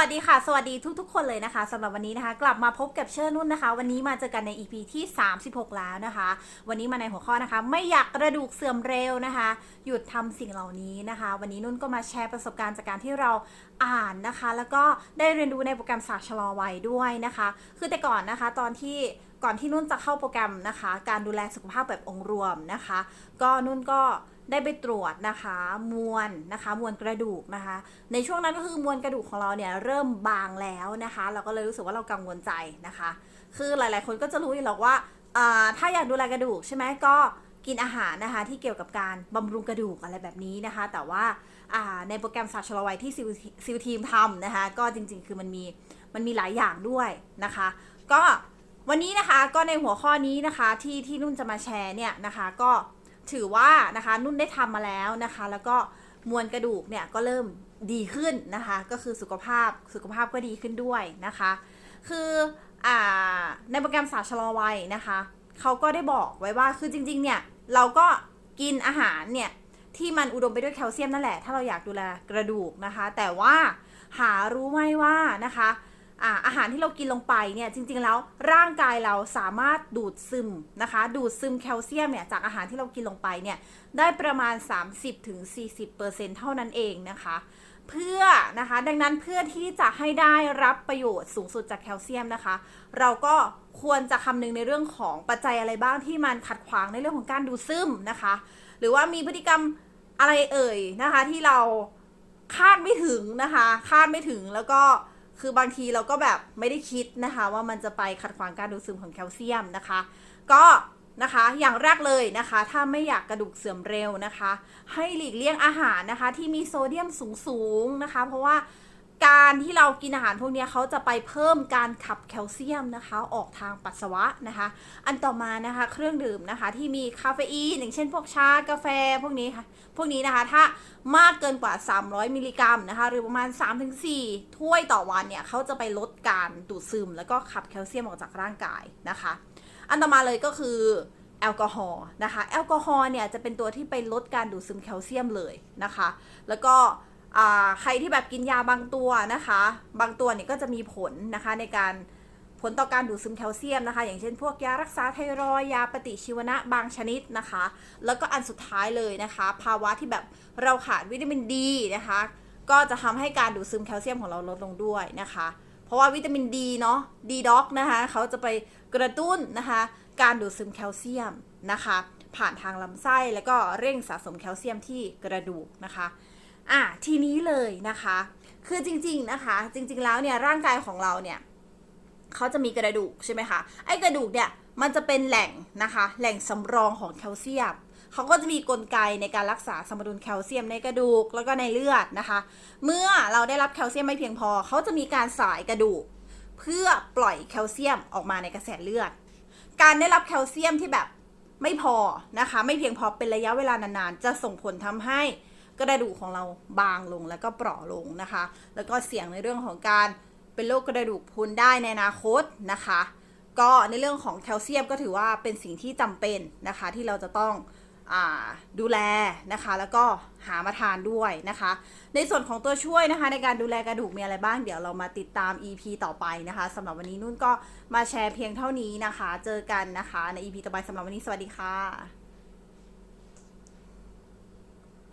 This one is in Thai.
วัสดีค่ะ สวัสดีทุกๆ คนเลยนะคะสำหรับวันนี้นะคะ กลับมาพบกับเชิญนุ่นนะคะ วันนี้มาเจอกันใน EP ที่ 36 แล้วนะคะ วันนี้มาในหัวข้อนะคะ ไม่อยากกระดูกเสื่อมเร็วนะคะ หยุดทำสิ่งเหล่านี้นะคะ วันนี้นุ่นก็มาแชร์ประสบการณ์จากการที่เราอ่านนะคะ แล้วก็ได้เรียนรู้ในโปรแกรมศาสตร์ชะลอวัยด้วยนะคะ คือแต่ก่อนนะคะ ตอนที่ ก่อนที่นุ่นจะเข้าโปรแกรมนะคะ การดูแลสุขภาพแบบองค์รวมนะคะ ก็นุ่นก็ได้ไปตรวจนะคะ มวลนะคะ มวลกระดูกนะคะ ในช่วงนั้นก็คือมวลกระดูกของเราเนี่ยเริ่มบางแล้วนะคะ เราก็เลยรู้สึกว่าเรากังวลใจนะคะ คือหลายๆ คนก็จะรู้อยู่หรอกว่าถ้าอยากดูแลกระดูกใช่ไหมก็กินอาหารนะคะที่เกี่ยวกับการบำรุงกระดูกอะไรแบบนี้นะคะ แต่ว่าาในโปรแกรมศาสตร์ชลวัยที่ซิลซิลทีมทำนะคะ ก็จริงๆ คือมันมีมันมีหลายอย่างด้วยนะคะ ก็ วันนี้นะคะก็ในหัวข้อนี้นะคะที่ที่นุ่นจะมาแชร์เนี่ยนะคะก็ถือว่านะคะนุ่นได้ทำมาแล้วนะคะ แล้วก็มวลกระดูกเนี่ยก็เริ่มดีขึ้นนะคะ ก็คือสุขภาพสุขภาพก็ดีขึ้นด้วยนะคะ คืออ่าในโปรแกรมศาสตร์ชะลอวัยนะคะเขาก็ได้บอกไว้ว่าคือจริงๆเนี่ยเราก็กินอาหารเนี่ยที่มันอุดมไปด้วยแคลเซียมนั่นแหละ ถ้าเราอยากดูแลกระดูกนะคะ แต่ว่าหารู้ไหมว่านะคะ อาอาหารที่เรากินลงไปเนี่ยจริงๆแล้วร่างกายเราสามารถดูดซึมนะคะ ดูดซึมแคลเซียมเนี่ยจากอาหารที่เรากินลงไปเนี่ยได้ประมาณ 30-40%เท่านั้นเองนะคะเพื่อนะคะดังนั้นเพื่อที่จะให้ได้รับประโยชน์สูงสุดจากแคลเซียมนะคะ เราก็ควรจะคำนึงในเรื่องของปัจจัยอะไรบ้างที่มันขัดขวางในเรื่องของการดูดซึมนะคะ หรือว่ามีพฤติกรรมอะไรเอ่ยนะคะที่เราคาดไม่ถึงนะคะ คาดไม่ถึงแล้วก็ คือบางทีเราก็แบบไม่ได้คิดนะคะ ว่ามันจะไปขัดขวางการดูดซึมของแคลเซียมนะคะ ก็นะคะอย่างแรกเลยนะคะ ถ้าไม่อยากกระดูกเสื่อมเร็วนะคะ ให้หลีกเลี่ยงอาหารนะคะ ที่มีโซเดียมสูงๆนะคะ เพราะว่า การที่เรากินอาหารพวกนี้เขาจะไปเพิ่มการขับแคลเซียมนะคะ ออกทางปัสสาวะนะคะ อันต่อมานะคะเครื่องดื่มนะคะที่มีคาเฟอีนอย่างเช่นพวกชากาแฟพวกนี้ค่ะ พวกนี้นะคะถ้ามากเกินกว่า 300 มิลลิกรัมนะคะ หรือประมาณ 3-4 ถ้วยต่อวันเนี่ยเขาจะไปลดการดูดซึม แล้วก็ขับแคลเซียมออกจากร่างกายนะคะ อันต่อมาเลยก็คือแอลกอฮอล์นะคะ แอลกอฮอล์เนี่ยจะเป็นตัวที่ไปลดการดูดซึมแคลเซียมเลยนะคะ แล้วก็ ใครที่แบบกินยาบางตัวนะคะ บางตัวเนี่ยก็จะมีผลนะคะในการผลต่อการดูดซึมแคลเซียมนะคะ อย่างเช่นพวกยารักษาไทรอยยาปฏิชีวนะบางชนิดนะคะ แล้วก็อันสุดท้ายเลยนะคะ ภาวะที่แบบเราขาดวิตามินดีนะคะ ก็จะทำให้การดูดซึมแคลเซียมของเราลดลงด้วยนะคะ เพราะว่าวิตามินดีเนาะดีด็อกนะคะเขาจะไปกระตุ้นนะคะ การดูดซึมแคลเซียมนะคะ ผ่านทางลำไส้แล้วก็เร่งสะสมแคลเซียมที่กระดูกนะคะ อะทีนี้เลยนะคะ คือจริง ๆนะคะ จริง ๆแล้วเนี่ยร่างกายของเราเนี่ยเขาจะมีกระดูกใช่ไหมคะไอ้กระดูกเนี่ยมันจะเป็นแหล่งนะคะ แหล่งสำรองของแคลเซียมเขาก็จะมีกลไกในการรักษาสมดุลแคลเซียมในกระดูกแล้วก็ในเลือดนะคะ เมื่อเราได้รับแคลเซียมไม่เพียงพอเขาจะมีการสายกระดูก เพื่อปล่อยแคลเซียมออกมาในกระแสเลือด การได้รับแคลเซียมที่แบบไม่พอนะคะ ไม่เพียงพอเป็นระยะเวลานานๆ จะส่งผลทำให้ กระดูกของเราบางลงแล้วก็เปราะลงนะคะ แล้วก็เสี่ยงในเรื่องของการเป็นโรคกระดูกพรุนได้ในอนาคตนะคะ ก็ในเรื่องของแคลเซียมก็ถือว่าเป็นสิ่งที่จำเป็นนะคะที่เราจะต้องอดูแลนะคะแล้วก็หามาทานด้วยนะคะ ในส่วนของตัวช่วยนะคะ ในการดูแลกระดูกมีอะไรบ้าง เดี๋ยวเรามาติดตาม EP ต่อไปนะคะสำหรับวันนี้นุ่นก็มาแชร์เพียงเท่านี้นะคะ เจอกันนะคะใน EP ต่อไปสำหรับวันนี้สวัสดีค่ะ